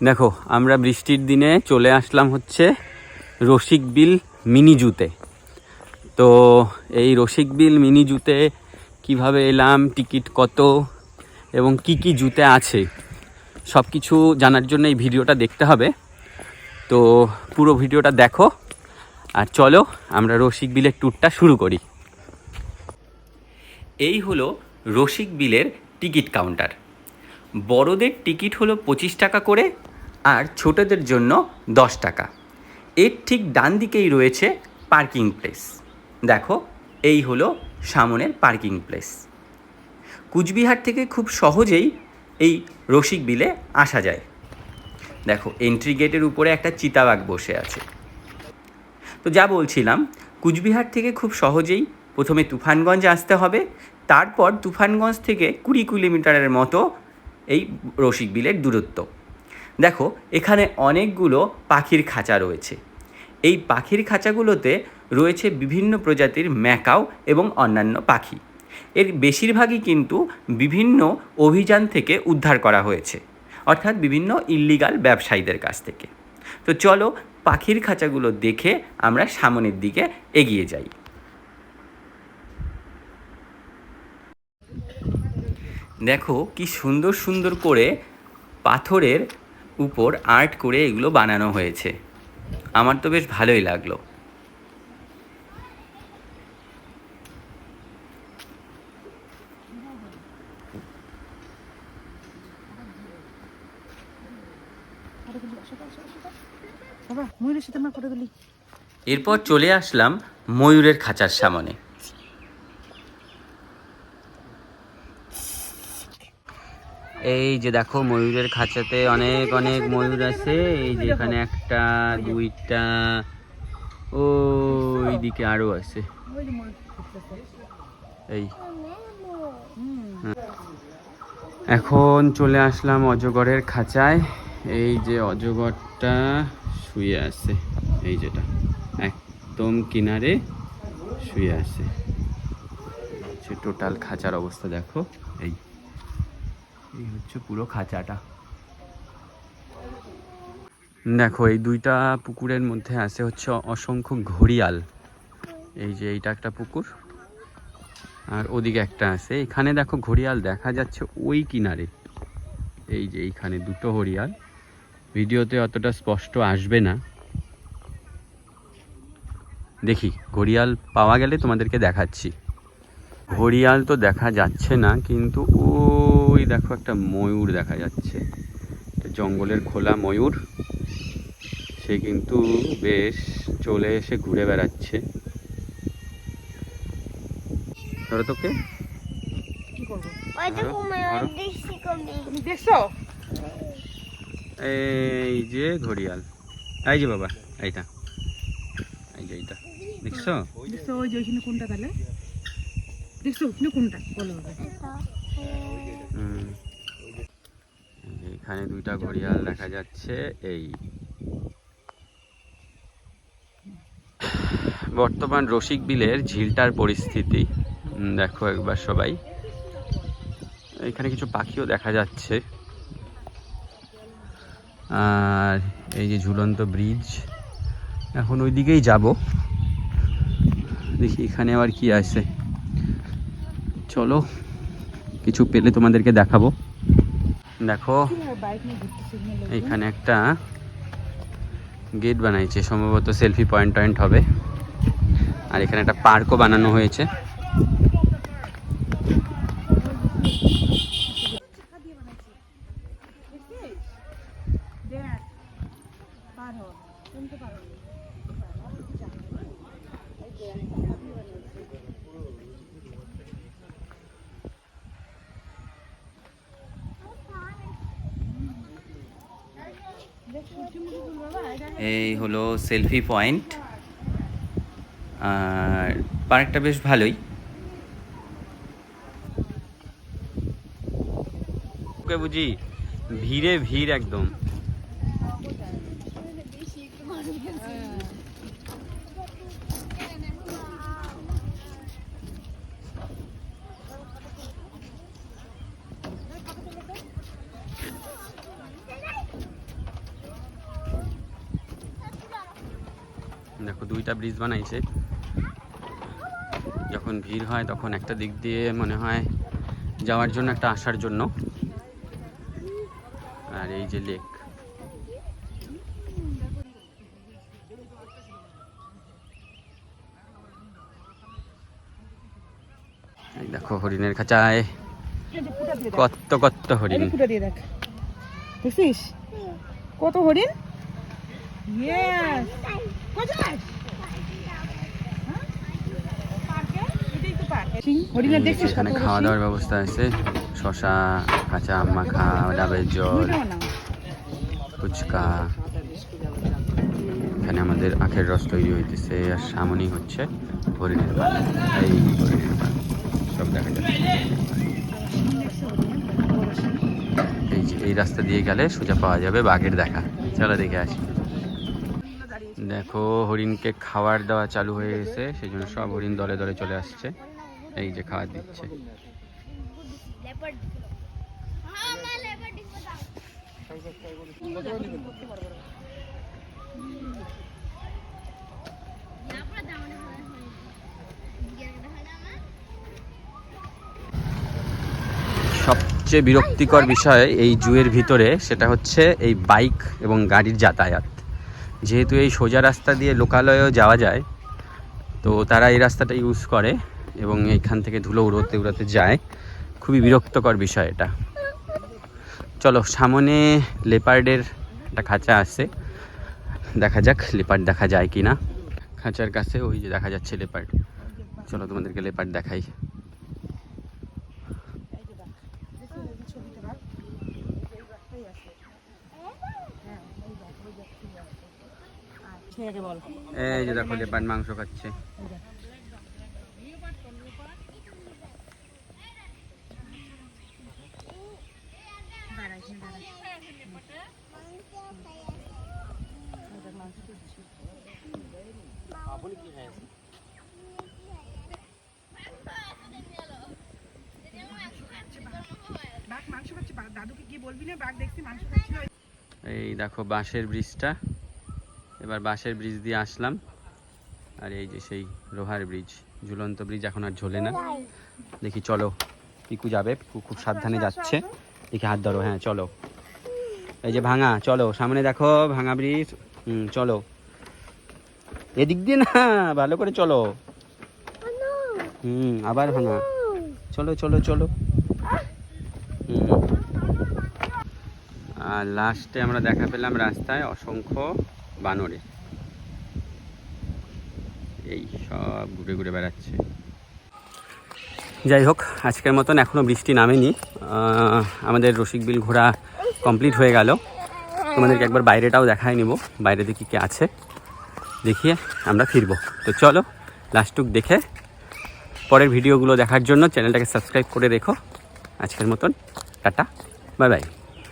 দেখো, আমরা বৃষ্টির দিনে চলে আসলাম হচ্ছে রসিক বিল মিনি জুতে। তো এই রসিক বিল মিনি জুতে কীভাবে এলাম, টিকিট কত, এবং কি কি জুতে আছে সব কিছু জানার জন্য এই ভিডিওটা দেখতে হবে। তো পুরো ভিডিওটা দেখো, আর চলো আমরা রসিক বিলের ট্যুরটা শুরু করি। এই হলো রসিক বিলের টিকিট কাউন্টার। বড়দের টিকিট হলো পঁচিশ টাকা করে আর ছোটদের জন্য দশ টাকা। এর ঠিক ডান দিকেই রয়েছে পার্কিং প্লেস। দেখো, এই হলো সামনের পার্কিং প্লেস। কুচবিহার থেকে খুব সহজেই এই রসিক বিলে আসা যায়। দেখো, এন্ট্রি গেটের উপরে একটা চিতাবাঘ বসে আছে। তো যা বলছিলাম, কুচবিহার থেকে খুব সহজেই প্রথমে তুফানগঞ্জ আসতে হবে, তারপর তুফানগঞ্জ থেকে কুড়ি কিলোমিটারের মতো এই রসিক বিলের দূরত্ব। দেখো, এখানে অনেকগুলো পাখির খাঁচা রয়েছে। এই পাখির খাঁচাগুলোতে রয়েছে বিভিন্ন প্রজাতির ম্যাকাও এবং অন্যান্য পাখি। এর বেশিরভাগই কিন্তু বিভিন্ন অভিযান থেকে উদ্ধার করা হয়েছে, অর্থাৎ বিভিন্ন ইল্লিগাল ব্যবসায়ীদের কাছ থেকে। তো চলো, পাখির খাঁচাগুলো দেখে আমরা সামনের দিকে এগিয়ে যাই। দেখো, কি সুন্দর সুন্দর করে পাথরের উপর আর্ট করে এগুলো বানানো হয়েছে। আমার তো বেশ ভালোই লাগল। এরপর চলে আসলাম ময়ূরের খাঁচার সামনে। এই যে দেখো ময়ূরের খাঁচাতে অনেক অনেক ময়ূর আছে। এই যে এখানে একটা, দুইটা ওই আরও আছে। এই। এখন চলে আসলাম অজগরের খাঁচায়। এই যে অজগরটা শুয়ে আছে। এই যেটা, একদম কিনারে শুয়ে আছে। টোটাল খাঁচার অবস্থা দেখো। এই। এই হচ্ছে পুরো খাঁচাটা। দেখো, এই দুইটা পুকুরের মধ্যে আছে হচ্ছে অসংখ্য ঘড়িয়াল। এই যে এইটা একটা পুকুর, আর ওদিকে একটা আছে। এখানে দেখো ঘড়িয়াল দেখা যাচ্ছে ওই কিনারে। এই যে এইখানে দুটো ঘড়িয়াল। ভিডিওতে অতটা স্পষ্ট আসবে না। দেখি, ঘড়িয়াল পাওয়া গেলে তোমাদেরকে দেখাচ্ছি। ঘড়িয়াল তো দেখা যাচ্ছে না, কিন্তু ওই দেখো একটা ময়ূর দেখা যাচ্ছে। জঙ্গলের খোলা ময়ূর। সে কিন্তু বেশ চলে এসে ঘুরে বেড়াচ্ছে। ধরো তোকে। এই যে ঘড়িয়াল। এই যে বাবা এইটা। এই যে এইটা। দেখছ? দেখছ ওই যে ওইখানে কোনটা তাহলে? দেখছ কোনটা? বলো বাবা। এখানে দুইটা ঘড়িয়াল দেখা যাচ্ছে, এই। বর্তমান রসিক বিলের ঝিলটার পরিস্থিতি। দেখো একবার সবাই। এখানে কিছু পাখিও দেখা যাচ্ছে। আর এই যে ঝুলন্ত ব্রিজ, এখন ওই দিকেই যাব। দেখি এখানে আবার কি আছে। চলো, কিছু পেলে তোমাদেরকে দেখাবো। দেখো, এখানে একটা গেট বানাইছে, সম্ভবত সেলফি পয়েন্ট টয়েন্ট হবে। আর এখানে একটা পার্কও বানানো হয়েছে। এই হলো সেলফি পয়েন্ট আর পার্কটা বেশ ভালোই। ওকে বুঝি ভিড়ে ভিড় একদম। দেখো দুইটা ব্রিজ বানাইছে। যখন ভিড় হয় তখন একটা দিক দিয়ে মনে হয় যাওয়ার জন্য একটা আসার জন্য। আর এই যে লেক দেখো হরিণের খাঁচায়। কত কত হরিণ। দেখছিস? কত হরিণ ইয়েস কোথায় হ্যাঁ? পার্কে? এটাই তো পার্ক। হরিণের এই দেখছিস এখানে খাওয়া দাওয়ার ব্যবস্থা আছে। শশা কাঁচা আম মাখা ডাবের জল ফুচকা। এখানে আমাদের আখের রস তৈরি হইতেছে আর সামনেই হচ্ছে হরিণের পাল এই হরিণের পাল সব দেখা যাচ্ছে এই যে এই রাস্তা দিয়ে গেলে সোজা পাওয়া যাবে বাঘের দেখা। চলো দেখে আসি। দেখো হরিণকে খাওয়ার দেওয়া চালু হয়ে গেছে। সেই জন্য সব হরিণ দলে দলে চলে আসছে। এই যে খাওয়া দিচ্ছে। সবচেয়ে বিরক্তিকর বিষয় এই জুয়ের ভিতরে সেটা হচ্ছে এই বাইক এবং গাড়ির যাতায়াত। যেহেতু এই সোজা রাস্তা দিয়ে লোকালয়েও যাওয়া যায়, তো তারা এই রাস্তাটা ইউজ করে। এবং এইখান থেকে ধুলো উড়োতে উড়োতে যায়। খুবই বিরক্তকর বিষয় এটা। চলো সামনে লেপার্ডের একটা খাঁচা আছে। দেখা যাক লেপার্ড দেখা যায় কি না খাঁচার কাছে ওই যে দেখা যাচ্ছে লেপার্ড। চলো তোমাদেরকে লেপার্ড দেখাই। এই যে দেখো লেপার্ড মাংস খাচ্ছে। এই দেখো বাঁশের ব্রিজটা। এবার বাঁশের ব্রিজ দিয়ে আসলাম। আর এই যে সেই লোহার ব্রিজ, ঝুলন্ত ব্রিজ এখন আর ঝোলে না। দেখি চলো, পিকু যাবে খুব সাবধানে যাচ্ছে। দেখি হাত ধরো হ্যাঁ চলো। এই যে ভাঙা, চলো, সামনে দেখো, ভাঙা ব্রিজ, হুম, চলো। এদিক দিয়ে না, ভালো করে চলো। হুম, আবার ভাঙা। চলো চলো চলো। আর লাস্টে আমরা দেখা পেলাম রাস্তায় অসংখ্য বানরে। এই সব ঘুরে ঘুরে বেড়াচ্ছে। যাই হোক, আজকের মতন এখনও বৃষ্টি নামেনি। আমাদের রসিকবিল ঘোরা কমপ্লিট হয়ে গেল। তোমাদেরকে একবার বাইরেটাও দেখায় নিব, বাইরে দেখি কে আছে। দেখিয়ে আমরা ফিরব। তো চলো লাস্টুক দেখে পরের ভিডিওগুলো দেখার জন্য চ্যানেলটাকে সাবস্ক্রাইব করে রেখো। আজকের মতন, টাটা, বাই বাই।